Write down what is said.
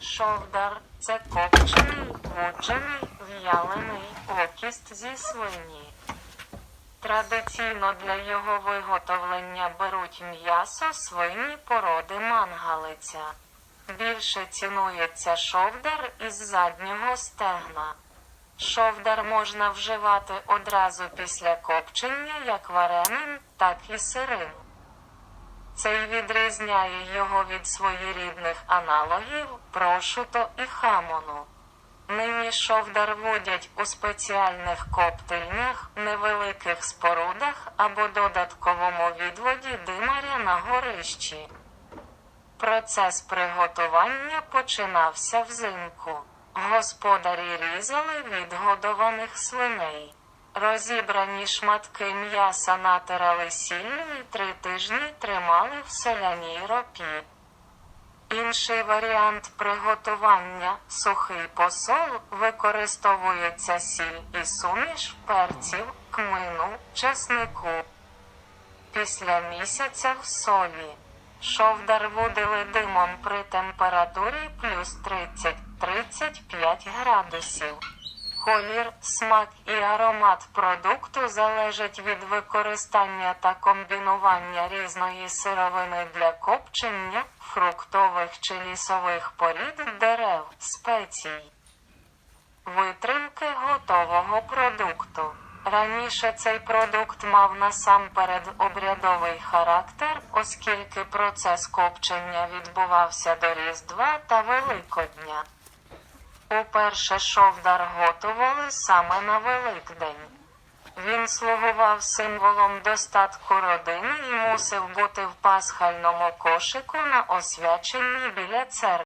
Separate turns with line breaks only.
Шовдар це копчений, вуджений, в'ялений окіст зі свині. Традиційно для його виготовлення беруть м'ясо свині породи мангалиця. Більше цінується шовдар із заднього стегна. Шовдар можна вживати одразу після копчення як вареним, так і сирим. Це й відрізняє його від своєрідних аналогів прошуто і хамону. Нині шовдар водять у спеціальних коптильнях, невеликих спорудах або додатковому відводі димаря на горищі. Процес приготування починався взимку. Господарі різали відгодованих свиней. Розібрані шматки м'яса натирали сіллю і три тижні тримали в соляній ропі. Інший варіант приготування сухий посол використовується сіль і суміш перців, кмину, чеснику. Після місяця в солі. Шовдар водили димом при температурі плюс 30-35 градусів. Колір, смак і аромат продукту залежать від використання та комбінування різної сировини для копчення, фруктових чи лісових порід дерев, спецій. Витримки готового продукту. Раніше цей продукт мав насамперед обрядовий характер, оскільки процес копчення відбувався до Різдва та Великодня. Уперше шовдар готували саме на Великдень. Він слугував символом достатку родини і мусив бути в пасхальному кошику на освяченні біля церкви.